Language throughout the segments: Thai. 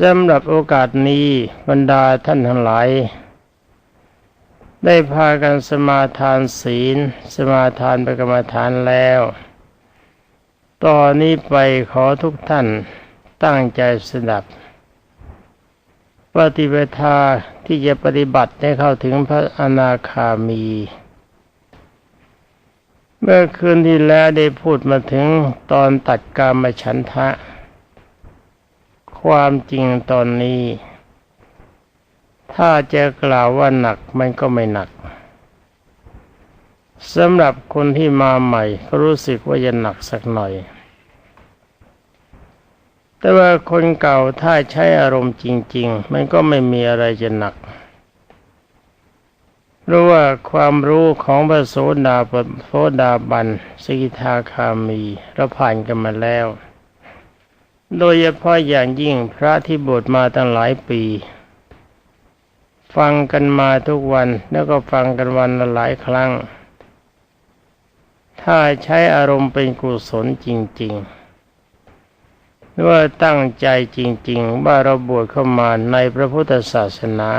สำหรับโอกาสนี้บรรดาท่านทั้งหลาย ได้พากันสมาทานศีล สมาทานประกรรมฐานแล้ว ตอนนี้ไปขอทุกท่านตั้งใจสดับ ปฏิปทาที่จะปฏิบัติให้เข้าถึงพระอนาคามี เมื่อคืนที่แล้วได้พูดมาถึงตอนตัดกามฉันทะ ความจริงตอนนี้ ถ้าจะกล่าวว่าหนักมันก็ไม่หนักสำหรับคนที่มาใหม่ก็รู้สึกว่าจะหนักสักหน่อย แต่ว่าคนเก่าถ้าใช้อารมณ์จริง ๆ มันก็ไม่มีอะไรจะหนักเพราะว่าความรู้ของพระโสดาปโสดาบันสกิทาคามีเราผ่านกันมาแล้ว โดยเฉพาะอย่างยิ่งพระที่บวชมาตั้งหลายปี ฟังกันมาทุกวันแล้วก็ฟังกันวันละหลายครั้ง ถ้าใช้อารมณ์เป็นกุศลจริงๆหรือว่าตั้งใจจริง ๆ ว่าเราบวชเข้ามาในพระพุทธศาสนา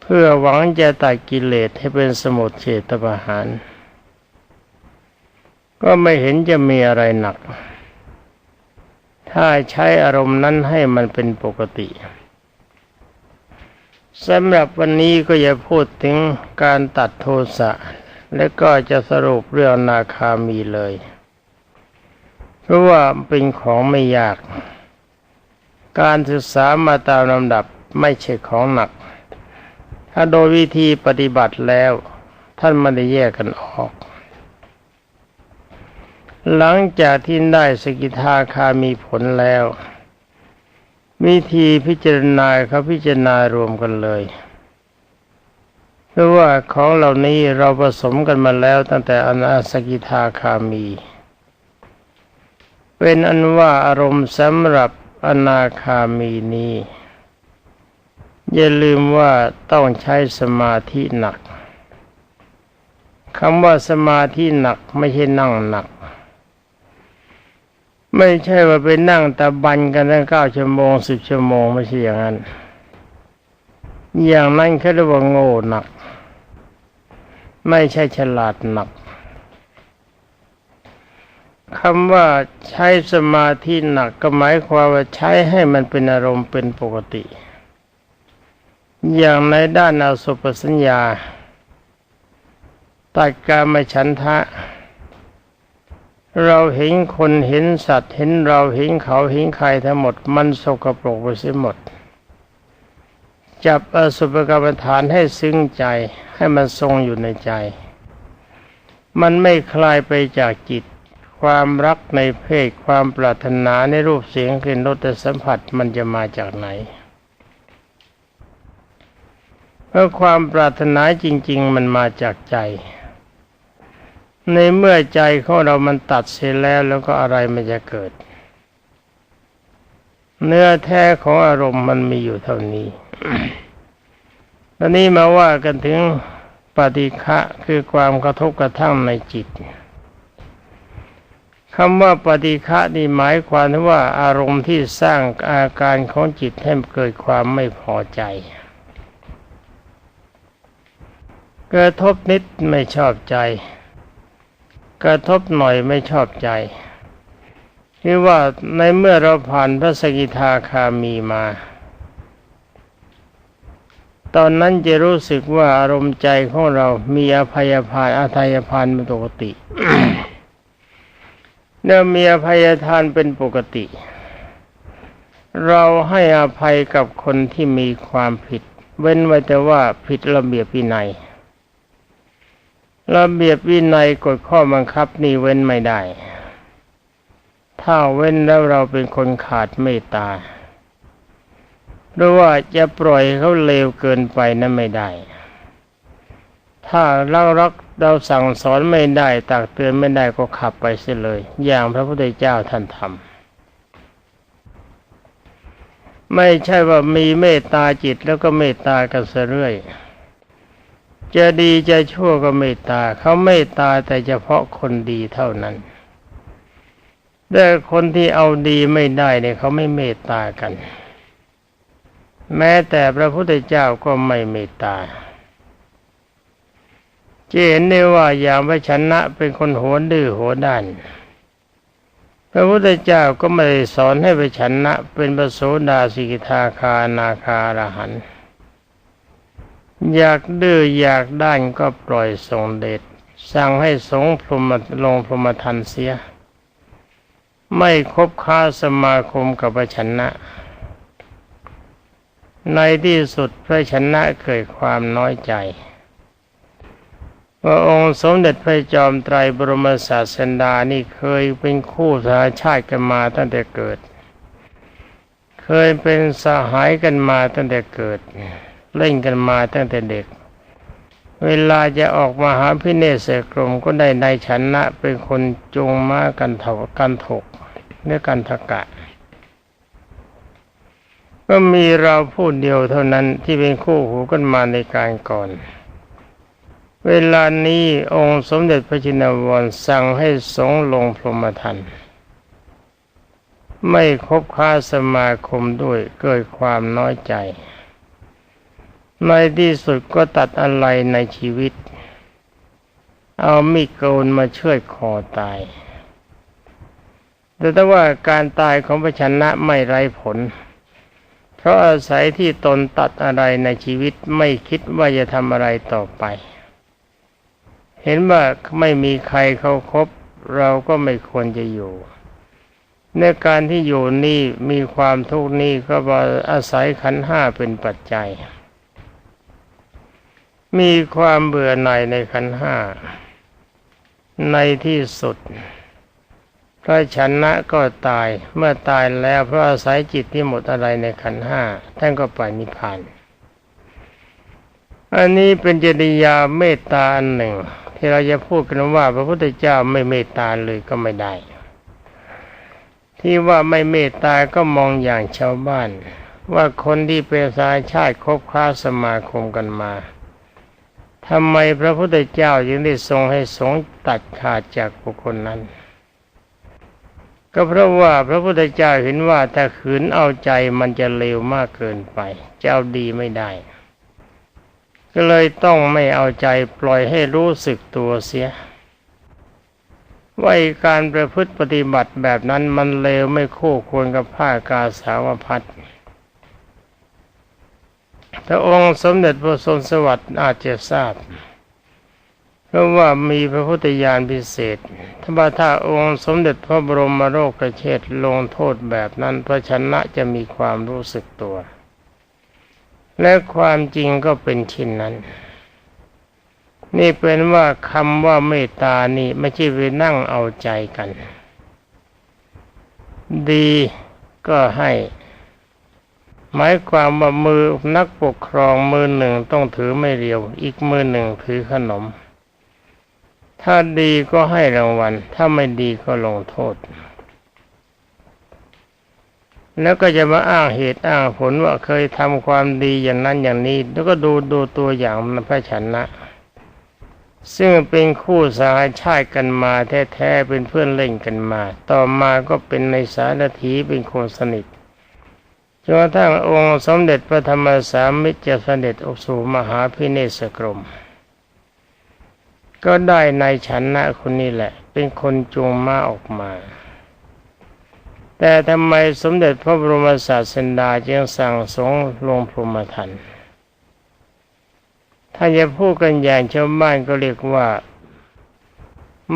เพื่อหวังจะตัดกิเลสให้เป็นสมุทเฉตประหาร ก็ไม่เห็นจะมีอะไรหนัก ถ้าใช้อารมณ์นั้นให้มันเป็นปกติสำหรับวันนี้ก็จะพูดถึงการตัดโทสะ และก็จะสรุปเรื่องนาคามีเลย เพราะว่าเป็นของไม่ยาก การศึกษามาตามลำดับไม่ใช่ของหนัก ถ้าโดยวิธีปฏิบัติแล้ว ท่านไม่ได้แยกกันออก หลังจากที่ได้สกิทาคามีผลแล้ว วิธีพิจารณาเขาพิจารณารวมกันเลยเพราะว่าของเหล่านี้เราผสมกันมาแล้วตั้งแต่อนาสกิทาคามี เป็นอันว่าอารมณ์สำหรับอนาคามีนี้อย่าลืมว่าต้องใช้สมาธิหนักคำว่าสมาธิหนักไม่ใช่นั่งหนัก ไม่ใช่ว่าไปนั่งตะบันกันตั้งเก้าชั่วโมงสิบชั่วโมงไม่ใช่อย่างนั้น อย่างนั้นเขาเรียกว่าโง่หนัก ไม่ใช่ฉลาดหนักคำว่าใช้สมาธิหนักก็หมายความว่าใช้ให้มันเป็นอารมณ์เป็นปกติ อย่างในด้านอาสุปสัญญาตัดการมาฉันทะ เราเห็นคนเห็นสัตว์ เห็นเราเห็นเขาเห็นใครทั้งหมด มันสกปรกไปเสียหมด จับอสุภกรรมฐานให้ซึ้งใจให้มันทรงอยู่ในใจ มันไม่คลายไปจากจิต ความรักในเพศความปรารถนาในรูปเสียงกลิ่นรสสัมผัสมันจะมาจากไหนเพราะความปรารถนาจริง ๆ มันมาจากใจ ในเมื่อใจของเรามันตัดเสียแล้วแล้วก็อะไรมันจะเกิด เนื้อแท้ของอารมณ์มันมีอยู่เท่านี้ตอนนี้มาว่ากันถึงปฏิฆะคือความกระทบกระทั่งในจิตคำว่าปฏิฆะนี่หมายความว่าอารมณ์ที่สร้างอาการของจิตให้เกิดความไม่พอใจกระทบนิดไม่ชอบใจ กระทบหน่อยไม่ชอบใจคือว่าในเมื่อเราผ่านพระสกิทาคามีมา ตอนนั้นจะรู้สึกว่าอารมณ์ใจของเรามีอภัยพานอาทัยพานเป็นปกติเนื่อมีอภัยทานเป็นปกติ เราให้อภัยกับคนที่มีความผิด เว้นไว้แต่ว่าผิดระเบียบวินัย ระเบียบวินัยกฎข้อบังคับนี่เว้นไม่ได้ ถ้าเว้นแล้วเราเป็นคนขาดเมตตาหรือว่าจะปล่อยเขาเลวเกินไปนั้นไม่ได้ ถ้าเรารักเราสั่งสอนไม่ได้ตักเตือนไม่ได้ก็ขับไปเสียเลย อย่างพระพุทธเจ้าท่านทำไม่ใช่ว่ามีเมตตาจิตแล้วก็เมตตากันเสเรื่อย จะดีจะชั่วก็เมตตาเขาเมตตาแต่เฉพาะคนดีเท่านั้น แต่คนที่เอาดีไม่ได้เนี่ยเขาไม่เมตตากัน แม้แต่พระพุทธเจ้าก็ไม่เมตตาจะเห็นได้ว่าอย่างพระชนะเป็นคนโหดดื้อโหด้าน พระพุทธเจ้าก็ไม่ได้สอนให้ไปชนะเป็นประโสดาสิกทาคานาคารหัน อยากดื้ออยากด้านก็ปล่อยทรงเดชสั่งให้สงพรมลงพรหมทันเสีย ไม่คบค้าสมาคมกับพระชนะ ในที่สุดพระชนะเกิดความน้อยใจว่าองค์สมเด็จพระจอมไตรบรมศาสดานี่เคยเป็นคู่สาชาติกันมาตั้งแต่เกิด เคยเป็นสหายกันมาตั้งแต่เกิด เล่นกันมาตั้งแต่เด็ก เวลาจะออกมาหาพิเนศกรมก็ได้ในชนะเป็นคนจงมากันเถกกันถกเนื้อกันทกะ ก็มีเราผู้เดียวเท่านั้นที่เป็นคู่หูกันมาในการก่อนเวลานี้องค์สมเด็จพระจินวรสั่งให้สงลงพรหมทันไม่คบค้าสมาคมด้วยเกิดความน้อยใจ ในที่สุดก็ตัดอะไรในชีวิต เอามีดโกนมาช่วยคอตาย แต่ถ้าว่าการตายของพระชนะไม่ไร้ผล เพราะอาศัยที่ตนตัดอะไรในชีวิตไม่คิดว่าจะทำอะไรต่อไป เห็นว่าไม่มีใครเขาครบเราก็ไม่ควรจะอยู่ในการที่อยู่นี่มีความทุกข์นี่ก็อาศัยขันห้าเป็นปัจจัย มีความเบื่อหน่ายในขันห้า ในที่สุด พระชนะก็ตายเมื่อตายแล้วเพราะอาศัยจิตที่หมดอะไรในขันห้าท่านก็ไปนิพพานอันนี้เป็นจริยาเมตตาอันหนึ่ง ที่เราจะพูดกันว่า พระพุทธเจ้าไม่เมตตาเลยก็ไม่ได้ ที่ว่าไม่เมตตาก็มองอย่างชาวบ้าน ว่าคนที่เป็นสายชาติคบค้าสมาคมกันมา ทำไมพระพุทธเจ้าจึงได้ทรงให้สงตัดขาดจากบุคคลนั้น ก็เพราะว่าพระพุทธเจ้าเห็นว่าถ้าขืนเอาใจมันจะเลวมากเกินไปเจ้าดีไม่ได้ ก็เลยต้องไม่เอาใจปล่อยให้รู้สึกตัวเสียว่าการประพฤติปฏิบัติแบบนั้นมันเลวไม่คู่ควรกับผ้ากาสาวพัด พระองค์สมเด็จพระสนสวัสดิ์อาจจะทราบ เพราะว่ามีพระพุทธญาณพิเศษถ้าถ้าองค์สมเด็จพระบรมโรคเชษลงโทษแบบนั้นพระชนะจะมีความรู้สึกตัว และความจริงก็เป็นชินนั้นนี่เป็นว่าคำว่าเมตตานี่ไม่ใช่ไปนั่งเอาใจกัน ดีก็ให้ หมายความว่ามือนักปกครองมือหนึ่งต้องถือไม่เรียว อีกมือหนึ่งถือขนม ถ้าดีก็ให้รางวัล ถ้าไม่ดีก็ลงโทษ แล้วก็จะมาอ้างเหตุอ้างผลว่าเคยทำความดีอย่างนั้นอย่างนี้ แล้วก็ดูดูตัวอย่างพระชนะ ซึ่งเป็นคู่สาชาติกันมาแท้ๆเป็นเพื่อนเล่นกันมา ต่อมาก็เป็นในสารถีเป็นคนสนิท จนกระทั่งองค์สมเด็จพระธรรมสามิตรจเสด็จออกสู่มหาพิเนศกรม ก็ได้ในฉันนะคนนี้แหละ เป็นคนจูงม้าออกมา แต่ทำไมสมเด็จพระบรมศาสดาจึงสั่งสงลงพรหมทันถ้าจะพูดกันอย่างชาวบ้านก็เรียกว่า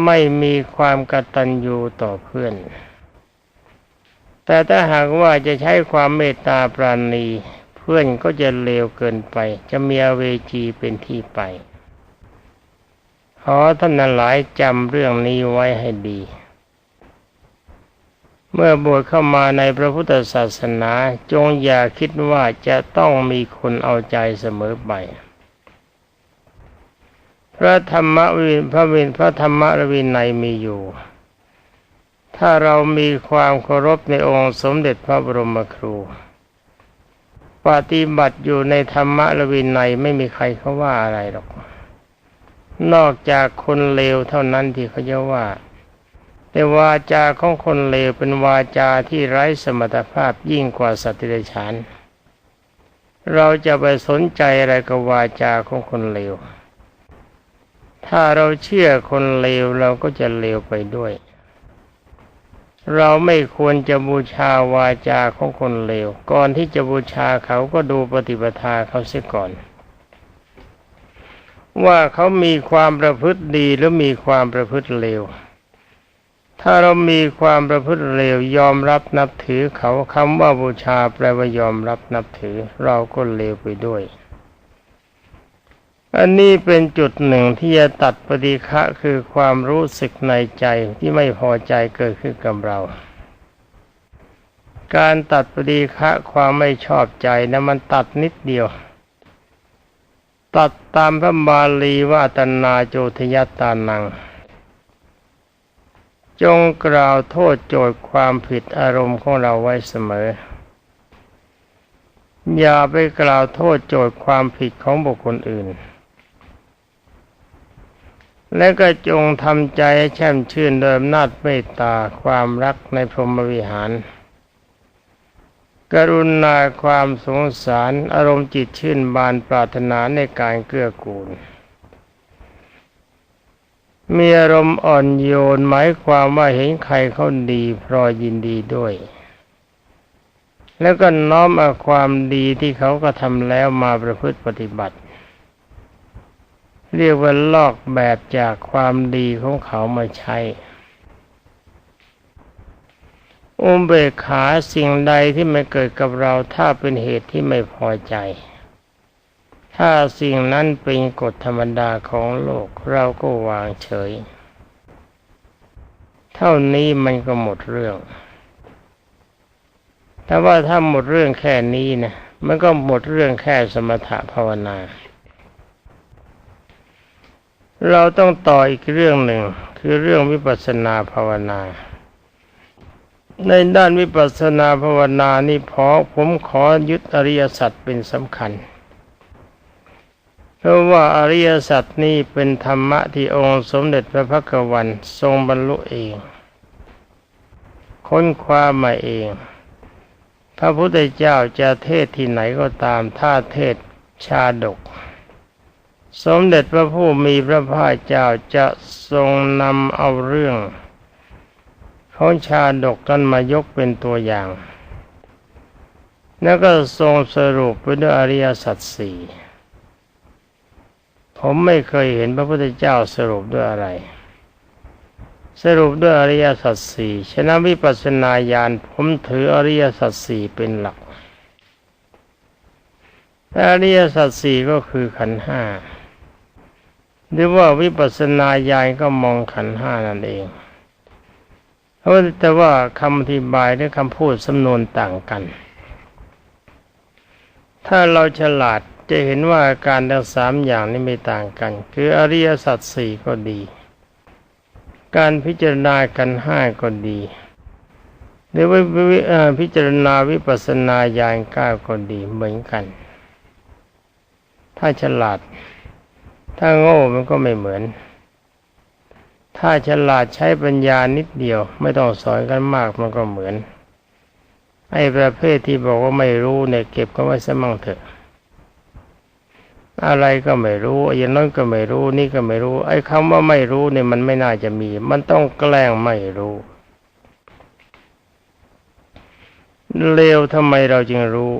ไม่มีความกตัญญูต่อเพื่อน แต่ถ้าหากว่าจะใช้ความเมตตาปราณี เพื่อนก็จะเลวเกินไป จะมีอเวจีเป็นที่ไป ขอท่านหลายจำเรื่องนี้ไว้ให้ดี เมื่อบวชเข้ามาในพระพุทธศาสนาจงอย่าคิดว่าจะต้องมีคนเอาใจเสมอไปพระธรรมวินพระวินพระธรรมวินัยมีอยู่ ถ้าเรามีความเคารพในองค์สมเด็จพระบรมครู ปฏิบัติอยู่ในธรรมะละวินัยไม่มีใครเขาว่าอะไรหรอก นอกจากคนเลวเท่านั้นที่เขาจะว่า แต่วาจาของคนเลวเป็นวาจาที่ไร้สมรรถภาพยิ่งกว่าสัตว์เดรัจฉานเราจะไปสนใจอะไรกับวาจาของคนเลว ถ้าเราเชื่อคนเลวเราก็จะเลวไปด้วย เราไม่ควรจะบูชาวาจาของคนเลว ก่อนที่จะบูชาเขาก็ดูปฏิปทาเขาเสียก่อน ว่าเขามีความประพฤติดีหรือมีความประพฤติเลว ถ้าเรามีความประพฤติเลวยอมรับนับถือเขาคำว่าบูชาแปลว่ายอมรับนับถือ เราก็เลวไปด้วย อันนี้เป็นจุดหนึ่งที่จะตัดปฏิฆะคือความรู้สึกในใจที่ไม่พอใจเกิดขึ้นกับเรา การตัดปฏิฆะความไม่ชอบใจนะมันตัดนิดเดียว ตัดตามพระบาลีว่าตนาโจทยตานัง จงกล่าวโทษโจทย์ความผิดอารมณ์ของเราไว้เสมออย่าไปกล่าวโทษโจทย์ความผิดของบุคคลอื่น และก็จงทำใจให้แช่มชื่นโดยอำนาจเมตตาความรักในพรหมวิหาร กรุณาความสงสารอารมณ์จิตชื่นบานปรารถนาในการเกื้อกูล มีอารมณ์อ่อนโยนหมายความว่าเห็นใครเขาดีพรอยินดีด้วย แล้วก็น้อมเอาความดีที่เขาก็ทำแล้วมาประพฤติปฏิบัติ เรียกว่าลอกแบบจากความดีของเขามาใช้ อุเบกขาสิ่งใดที่ไม่เกิดกับเราถ้าเป็นเหตุที่ไม่พอใจ ถ้าสิ่งนั้นเป็นกฎธรรมดาของโลกเราก็วางเฉย เท่านี้มันก็หมดเรื่อง แต่ว่าถ้าหมดเรื่องแค่นี้นะมันก็หมดเรื่องแค่สมถะภาวนา เราต้องต่ออีกเรื่องหนึ่ง คือเรื่องวิปัสสนาภาวนา ในด้านวิปัสสนาภาวนานี่พอผมขอยึดอริยสัจเป็นสำคัญ เพราะว่าอริยสัจนี้เป็นธรรมะที่องค์สมเด็จพระพักวันทรงบรรลุเอง ค้นคว้ามาเอง พระพุทธเจ้าจะเทศที่ไหนก็ตามถ้าเทศชาดก สมเด็จพระผู้มีพระภาคเจ้าจะทรงนำเอาเรื่องของชาดกกันมายกเป็นตัวอย่าง แล้วก็ทรงสรุปไปด้วยอริยสัจสี่ผมไม่เคยเห็นพระพุทธเจ้าสรุปด้วยอะไร สรุปด้วยอริยสัจสี่ฉนั้นวิปัสสนาญาณผมถืออริยสัจสี่เป็นหลักอริยสัจสี่ก็คือขันห้า หรือว่าวิปัสสนาญาณก็มองขันห้านั่นเองเพราะแต่ว่าคำอธิบายหรือคำพูดสำนวนต่างกัน ถ้าเราฉลาดจะเห็นว่าการทั้งสามอย่างนี้ไม่ต่างกัน คืออริยสัจสี่ก็ดี การพิจารณากันห้าก็ดีหรือว่าพิจารณาวิปัสสนาญาณก้าก็ดีเหมือนกัน ถ้าฉลาด ถ้าโง่มันก็ไม่เหมือน ถ้าฉลาดใช้ปัญญานิดเดียว ไม่ต้องสอนกันมากมันก็เหมือน ไอ้ประเภทที่บอกว่าไม่รู้เนี่ยเก็บก็ไว้สมั่งเถอะ อะไรก็ไม่รู้อย่างนั้นก็ไม่รู้นี่ก็ไม่รู้ ไอ้คำว่าไม่รู้เนี่ยมันไม่น่าจะมี มันต้องแกล้งไม่รู้เลวทำไมเราจึงรู้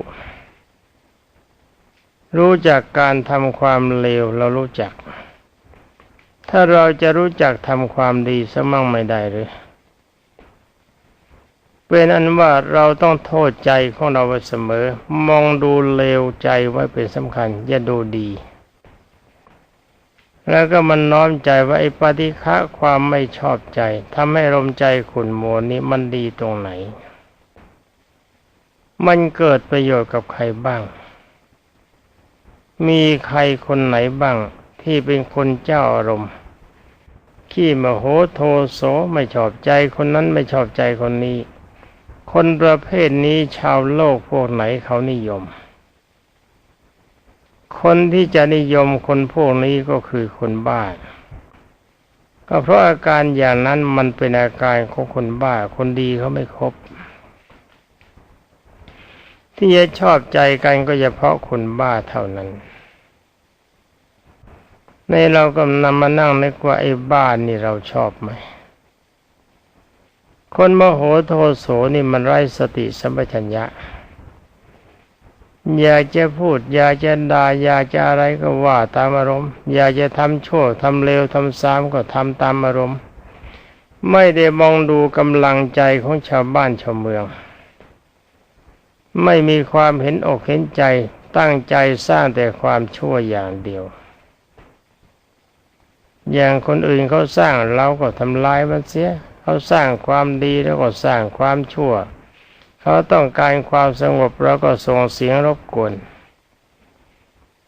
รู้จากการทำความเลวเรารู้จัก ถ้าเราจะรู้จักทำความดีสมั่งไม่ได้หรือเป็นอันว่าเราต้องโทษใจของเราเสมอ มองดูเลวใจไว้เป็นสำคัญ อย่าดูดี แล้วก็มันน้อมใจว่าไอ้ปฏิฆะความไม่ชอบใจทำให้ลมใจขุนโมนี้มันดีตรงไหน มันเกิดประโยชน์กับใครบ้าง มีใครคนไหนบ้างที่เป็นคนเจ้าอารมณ์ ขี้มโหโทโสไม่ชอบใจคนนั้นไม่ชอบใจคนนี้ คนประเภทนี้ชาวโลกพวกไหนเขานิยม คนที่จะนิยมคนพวกนี้ก็คือคนบ้าก็ก็เพราะอาการอย่างนั้นมันเป็นอาการของคนบ้า คนดีเขาไม่ครบ ที่จะชอบใจกันก็เฉพาะคนบ้าเท่านั้น ในเราก็นำมานั่งนึกว่าไอ้บ้านนี่เราชอบไหม คนโมโหโทโสนี่มันไร้สติสัมปชัญญะ อยากจะพูด อยากจะด่าอยากจะอะไรก็ว่าตามอารมณ์ อยากจะทำชั่วทำเลวทำซ้ำก็ทำตามอารมณ์ ไม่ได้มองดูกำลังใจของชาวบ้านชาวเมือง ไม่มีความเห็นอกเห็นใจตั้งใจสร้างแต่ความชั่วอย่างเดียว อย่างคนอื่นเขาสร้างเราก็ทำลายมันเสีย เขาสร้างความดีแล้วก็สร้างความชั่ว เขาต้องการความสงบเราก็ส่งเสียงรบกวน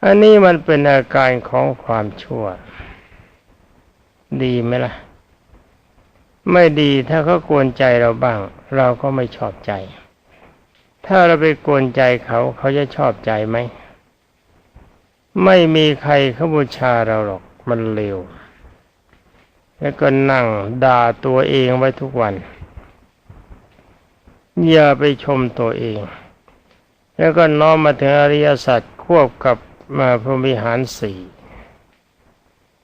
อันนี้มันเป็นอาการของความชั่ว ดีไหมล่ะ ไม่ดีถ้าเขากวนใจเราบ้าง เราก็ไม่ชอบใจ ถ้าเราไปกวนใจเขาเขาจะชอบใจไหม ไม่มีใครเขาบูชาเราหรอกมันเลวแล้วก็นั่งด่าตัวเองไว้ทุกวัน อย่าไปชมตัวเอง แล้วก็น้อมมาถึงอริยสัจควบกับมาพรหมิหารสี่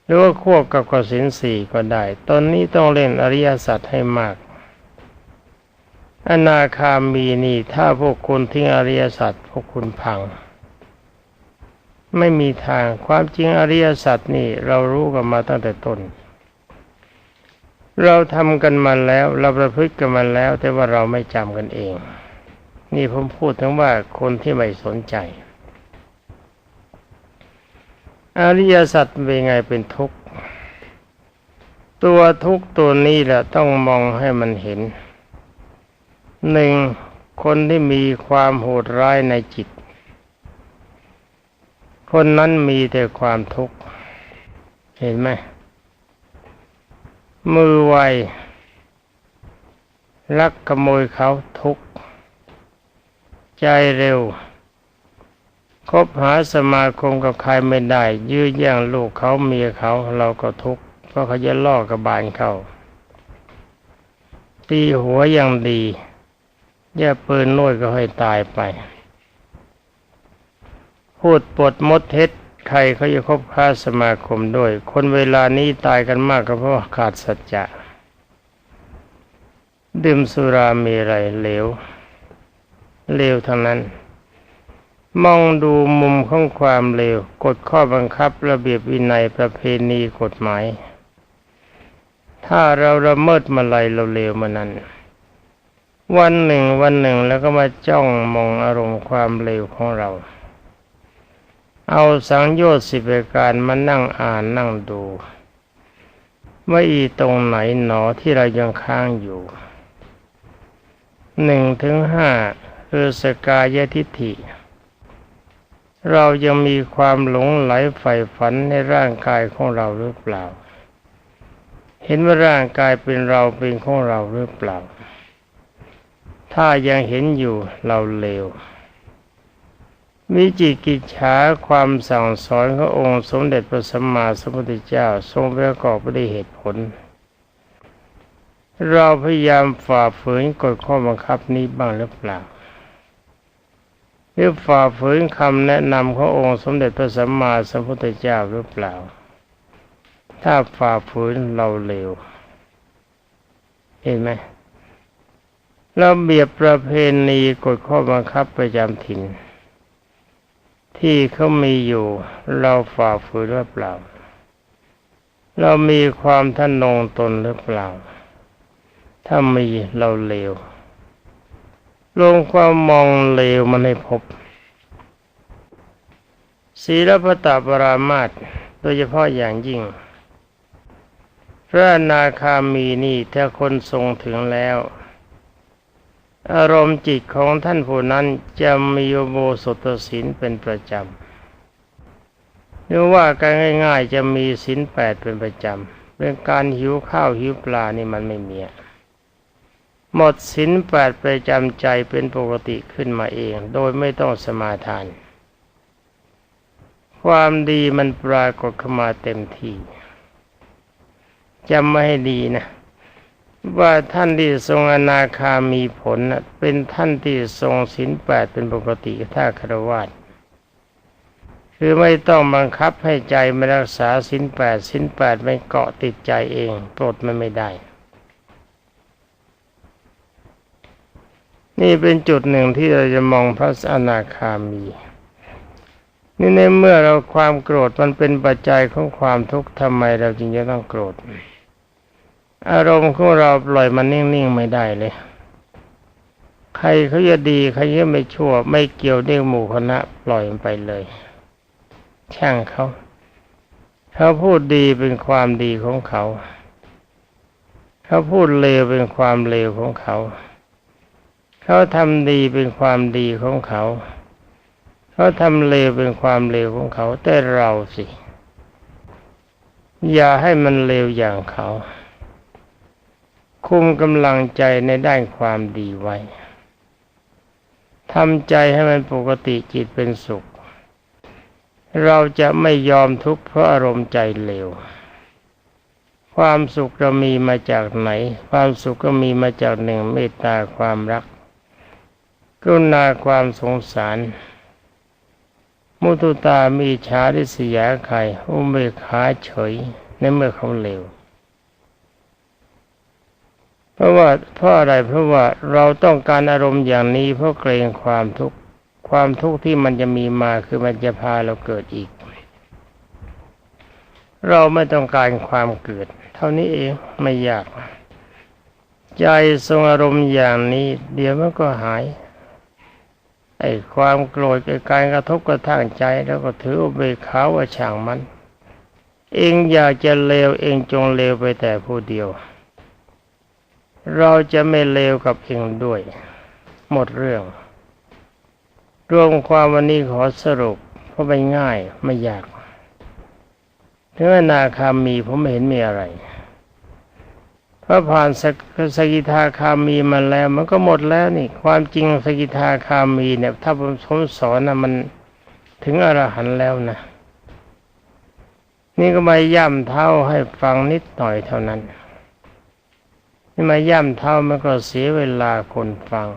หรือว่าควบกับกสินสี่ก็ได้ ตอนนี้ต้องเล่นอริยสัจให้มาก อนาคามีนี่ ถ้าพวกคุณทิ้งอริยสัจพวกคุณพัง ไม่มีทางความจริงอริยสัจนี่เรารู้กันมาตั้งแต่ต้น เราทำกันมาแล้ว เราประพฤติกันมาแล้ว แต่ว่าเราไม่จำกันเอง นี่ผมพูดถึงว่าคนที่ไม่สนใจ อริยสัจเป็นไงเป็นทุกข์ตัวทุกข์ตัวนี้แหละต้องมองให้มันเห็น หนึ่งคนที่มีความโหดร้ายในจิต คนนั้นมีแต่ความทุกข์ เห็นไหม มือไวลักขโมยเขาทุกข์ ใจเร็ว คบหาสมาคมกับใครไม่ได้ ยื้อแย่งลูกเขาเมียเขาเราก็ทุกข์ เพราะเขาจะล่อกระบาลเขาตีหัวอย่างดี อย่าปืนน้ยก็ให้ตายไป พูดปดมดเท็จใครเขาจะคบค้าสมาคมด้วย คนเวลานี้ตายกันมากก็เพราะขาดสัจจะดื่มสุรามีไรเหลวเลวทั้งนั้น มองดูมุมของความเลวกฎข้อบังคับระเบียบวินัยประเพณีกฎหมาย ถ้าเราละเมิดมาลัยเราเลวมานั้น วันหนึ่งวันหนึ่งแล้วก็มาจ้องมองอารมณ์ความเลวของเรา เอาสังโยชน์สิบประการมานั่งอ่านนั่งดูว่าอีตรงไหนหนอที่เรายังค้างอยู่หนึ่งถึงห้าคือสกายทิฏฐิ เรายังมีความหลงไหลใฝ่ฝันในร่างกายของเราหรือเปล่า เห็นว่าร่างกายเป็นเราเป็นของเราหรือเปล่า ถ้ายังเห็นอยู่เราเลววิจิกิจฉาความสั่งสอนขององค์สมเด็จพระสัมมาสัมพุทธเจ้าทรงประกอบไปด้วยเหตุผล เราพยายามฝ่าฝืนกฎข้อบังคับนี้บ้างหรือเปล่าหรือฝ่าฝืนคำแนะนำขององค์สมเด็จพระสัมมาสัมพุทธเจ้าหรือเปล่า ถ้าฝ่าฝืนเราเลวเห็นไหม ราเบียบประเพณีกฎข้อบังคับประจำถิ่น ที่เขามีอยู่เราฝ่าฝืนหรือเปล่า เรามีความท่านงตนหรือเปล่า ถ้ามีเราเลวลงความมองเลวมันให้พบศีลพตาปรามาตโดยเฉพาะอย่างยิ่ง พระนาคามีนี่ถ้าคนทรงถึงแล้ว อารมณ์จิตของท่านผู้นั้นจะมีโมสตศีลเป็นประจำหรือว่าการง่ายๆจะมีศีลแปดเป็นประจำเรื่องการหิวข้าวหิวปลานี่มันไม่มีหมดศีลแปดประจำใจเป็นปกติขึ้นมาเอง โดยไม่ต้องสมาทาน ความดีมันปรากฏขึ้นมาเต็มที่จำไม่ให้ดีนะ ว่าท่านที่ทรงอนาคามีผลเป็นท่านที่ทรงศีลแปดเป็นปกติถ้าคารวะคือไม่ต้องบังคับให้ใจมารักษาศีลแปดศีลแปดไม่เกาะติดใจเองปลดมันไม่ได้ นี่เป็นจุดหนึ่งที่เราจะมองพระอนาคามีนี่ในเมื่อเราความโกรธมันเป็นปัจจัยของความทุกข์ทำไมเราจึงจะต้องโกรธ อารมณ์ของเราปล่อยมันนิ่งๆไม่ได้เลย ใครเขาจะดีใครจะไม่ชั่ว ไม่เกี่ยวเรื่องหมู่คณะปล่อยมันไปเลย ช่างเขาเขาพูดดีเป็นความดีของเขาเขาพูดเลวเป็นความเลวของเขา เขาทำดีเป็นความดีของเขาเขาทำเลวเป็นความเลวของเขา แต่เราสิ อย่าให้มันเลวอย่างเขา คุมกำลังใจในด้านความดีไว้ทำใจให้มันปกติจิตเป็นสุข เราจะไม่ยอมทุกข์เพราะอารมณ์ใจเลวความสุขเรามีมาจากไหน ความสุขก็มีมาจากหนึ่งเมตตาความรักกุณาความสงสาร มุตุตามีชาดิสยาไข่อุเบกขาเฉยในเมื่อเขาเลว ราะว่าเพราะอะไรเพราะว่าเราต้องการอารมณ์อย่างนี้เพราะเกรงความทุกข์ความทุกข์ที่มันจะมีมาคือมันจะพาเราเกิดอีก เราไม่ต้องการความเกิด เท่านี้เองไม่ยาก ใจทรงอารมณ์อย่างนี้ เดี๋ยวมันก็หายไอ้ความโกรธไอ้การกระทบกระทั่งใจแล้วก็ถืออุเบกขาว่าช่างมัน เองอยากจะเลวเองจงเลวไปแต่ผู้เดียว เราจะไม่เลวกับเองด้วย หมดเรื่อง รวมความวันนี้ขอสรุป เพราะไม่ง่ายไม่ยากถึงอนาคามีผมไม่เห็นมีอะไรพระผ่านสกสกิทาคามีมาแล้ว มันก็หมดแล้วนี่ ความจริงสกิทาคามีเนี่ย ถ้าผมสอนนะมันถึงอรหันต์แล้วนะ นี่ก็มาย่ำเท้าให้ฟังนิดหน่อยเท่านั้น นี่มาย่ำเท้ามันก็เสียเวลาคนฟัง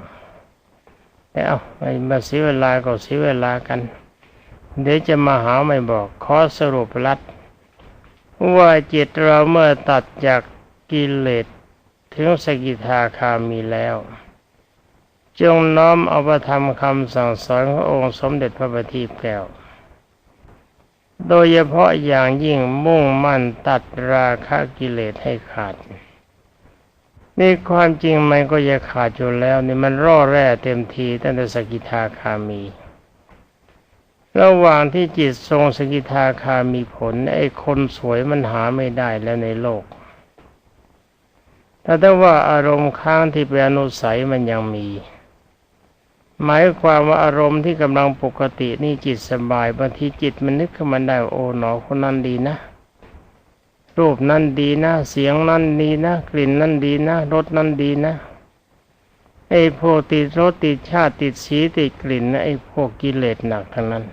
แต่เอาไม่มาเสียเวลาก็เสียเวลากัน เดี๋ยวจะมาหาไม่บอกขอสรุปรัดว่าจิตเราเมื่อตัดจากกิเลสถึงสกิทาคามีแล้ว จงน้อมเอาประธรรมคำสั่งสอนขององค์สมเด็จพระบัณฑิตแก้ว โดยเฉพาะอย่างยิ่งมุ่งมั่นตัดราคะกิเลสให้ขาด นี่ความจริงมันก็จะขาดอยู่แล้วนี่มันร่อแร่เต็มทีตั้งแต่สกิทาคามี ระหว่างที่จิตทรงสกิทาคามีผล ไอ้คนสวยมันหาไม่ได้แล้วในโลก แต่ถ้าว่าอารมณ์ค้างที่เป็นอนุสัยมันยังมี หมายความว่าอารมณ์ที่กำลังปกตินี่จิตสบายบางทีจิตมันนึกขึ้นมาได้โอ้หนอคนนั้นดีนะ รูปนั้นดีนะ เสียงนั้นดีนะ กลิ่นนั้นดีนะรสนั้นดีนะไอ้พวกติดรสติดชาติติดสีติดกลิ่นนะไอ้พวกกิเลสหนักทั้งนั้น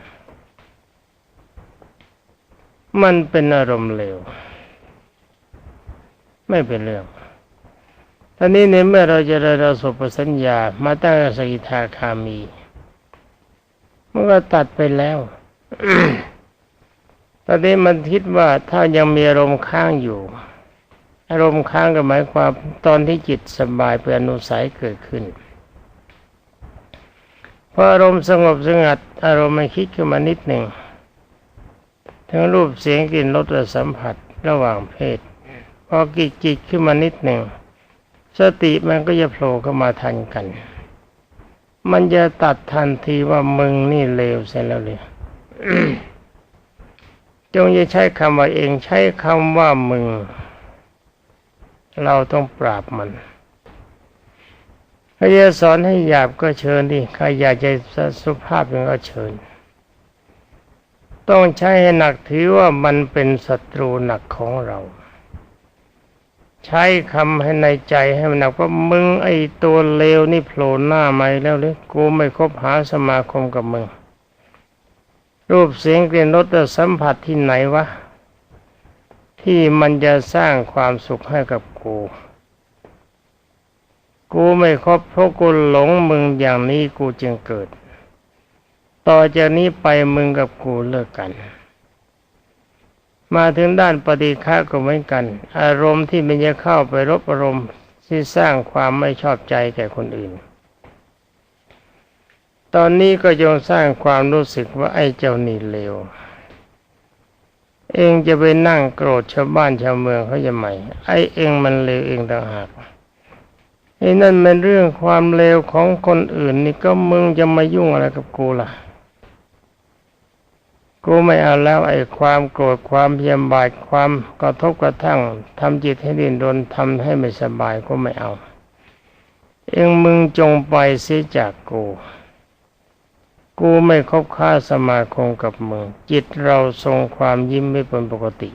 มันเป็นอารมณ์เลวไม่เป็นเรื่องตอนนี้ในเมื่อเราจะได้เราสบสัญญา มาตั้งสกิทาคามีมันก็ตัดไปแล้ว อนนี้มันคิดว่าถ้ายังมีอารมณ์ค้างอยู่ อารมณ์ค้างก็หมายความตอนที่จิตสบายเป็นอนุสัยเกิดขึ้นพออารมณ์สงบสงัด อารมณ์มันคิดขึ้นมานิดหนึ่งทั้งรูปเสียงกลิ่นรสและสัมผัสระหว่างเพศพอกิจจิตขึ้นมานิดหนึ่งสติมันก็จะโผล่เข้ามาทันกัน มันจะตัดทันทีว่ามึงนี่เลวเสียแล้วเลย จงอย่าใช้คำว่าเองใช้คำว่ามึง เราต้องปราบมันถ้าจะสอนให้หยาบก็เชิญดิใครอยากจะสุภาพยังก็เชิญ ต้องใช้ให้หนักถือว่ามันเป็นศัตรูหนักของเรา ใช้คำให้ในใจให้มันหนักว่ามึงไอตัวเลวนี่โผล่หน้ามาแล้วหรือกูไม่คบหาสมาคมกับมึง รูปเสียงกลิ่นรสสัมผัสที่ไหนวะ ที่มันจะสร้างความสุขให้กับกู กูไม่ครบเพราะกูหลงมึงอย่างนี้กูจึงเกิด ต่อจากนี้ไปมึงกับกูเลิกกัน มาถึงด้านปฏิฆาก็เหมือนกัน อารมณ์ที่มันจะเข้าไปรบอารมณ์ที่สร้างความไม่ชอบใจแก่คนอื่น ตอนนี้ก็จงสร้างความรู้สึกว่าไอ้เจ้านี่เลว เองจะไปนั่งโกรธชาวบ้านชาวเมืองเขาจะไหมไอ้เองมันเลวเองต่างหากไอ้นั่นเป็นเรื่องความเลวของคนอื่น นี่ก็มึงจะมายุ่งอะไรกับกูล่ะ กูไม่เอาแล้วไอ้ความโกรธความเพียมบาดความกระทบกระทั่งทำจิตให้ดิ้นรนทำให้ไม่สบายก็ไม่เอา เองมึงจงไปเสียจากกู กูไม่คบค้าสมาคมกับมึงจิตเราทรงความยิ้มไม่เป็นปกติ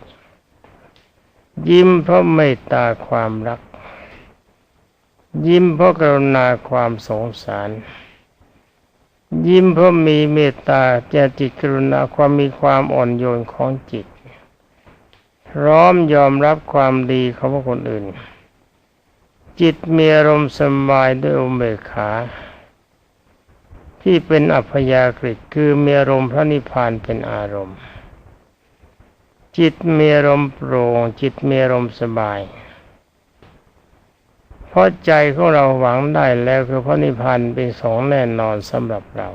ยิ้มเพราะเมตตาความรัก ยิ้มเพราะกรุณาความสงสาร ยิ้มเพราะมีเมตตาเจจิตกรุณาความมีความอ่อนโยนของจิต พร้อมยอมรับความดีของคนอื่น จิตมีอารมณ์สบายด้วยอุเบกขา ที่เป็นอัพยากฤิคือมีอารมณ์พระนิพพานเป็นอารมณ์ จิตมีอารมณ์โปร่งจิตมีอารมณ์สบาย เพราะใจของเราหวังได้แล้วคือพระนิพพานเป็นสองแน่นอนสำหรับเรา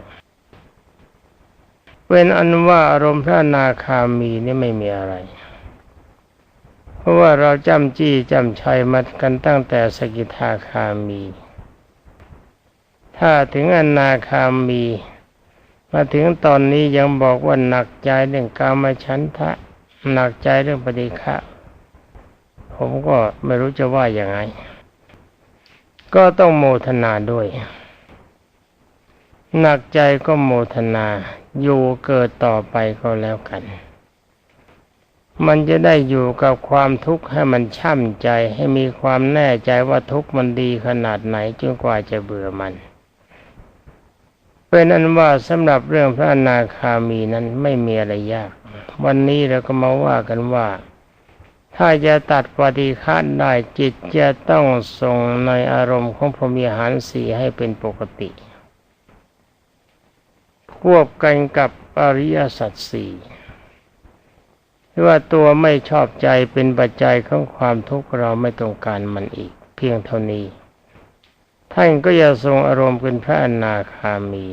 เป็นอันว่าอารมณ์พระนาคามีนี่ไม่มีอะไร เพราะว่าเราจำจี้จำชัยมากันตั้งแต่สกิทาคามี ถ้าถึงอนาคามี มาถึงตอนนี้ยังบอกว่าหนักใจเรื่องกามฉันทะ หนักใจเรื่องปฏิฆะผมก็ไม่รู้จะว่าอย่างไง ก็ต้องโมทนาด้วย หนักใจก็โมทนาอยู่เกิดต่อไปก็แล้วกัน มันจะได้อยู่กับความทุกข์ให้มันช่ำใจให้มีความแน่ใจว่าทุกข์มันดีขนาดไหนจนกว่าจะเบื่อมัน เป็นอันว่าสำหรับเรื่องพระอนาคามีนั้นไม่มีอะไรยาก วันนี้เราก็มาว่ากันว่า ถ้าจะตัดปฏิฆาได้จิตจะต้องทรงในอารมณ์ของพรหมีหารสีให้เป็นปกติ ควบกันกับอริยสัจสี่ว่าตัวไม่ชอบใจเป็นปัจจัยของความทุกข์เราไม่ต้องการมันอีก เพียงเท่านี้ ท่านก็จะทรงอารมณ์เป็นพระอนาคามี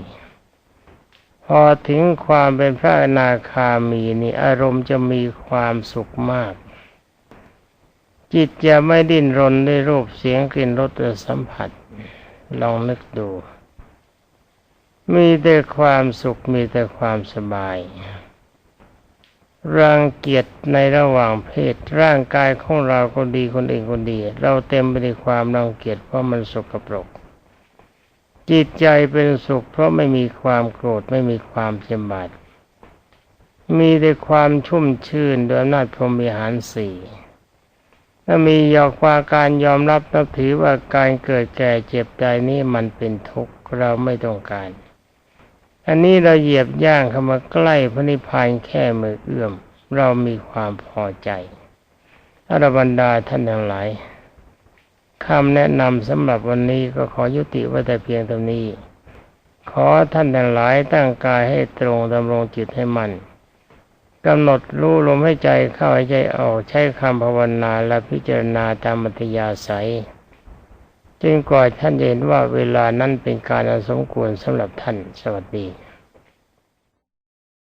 พอถึงความเป็นพระอนาคามีนี่อารมณ์จะมีความสุขมาก จิตจะไม่ดิ้นรนด้วยรูปเสียงกลิ่นรสสัมผัส ลองนึกดู มีแต่ความสุขมีแต่ความสบาย รังเกียจในระหว่างเพศร่างกายของเราก็ดีคนอื่นคนดี เราเต็มไปด้วยความรังเกียจเพราะมันสกปรก จิตใจเป็นสุข เพราะไม่มีความโกรธไม่มีความเจ็บบาดมีแต่ความชุ่มชื่นโดยอำนาจพรหมิหารสี่ถ้ามียอความการยอมรับนับถือว่าการเกิดแก่เจ็บตายนี้มันเป็นทุกข์เราไม่ต้องการ อันนี้เราเหยียบย่างเข้ามาใกล้พระนิพพานแค่มือเอื้อม เรามีความพอใจอรบรรดาท่านทั้งหลายคำแนะนำสำหรับวันนี้ก็ขอยุติไว้แต่เพียงเท่านี้ ขอท่านทั้งหลายตั้งกายให้ตรงดำรงจิตให้มัน่นกำหนดรู้ลมให้ใจเข้าใใจออกใช้คำภาวนาและพิจารณาตามมัธยาศัย จึงกว่าท่านเห็นว่าเวลานั้นเป็นการอันสมควรสำหรับท่านสวัสดี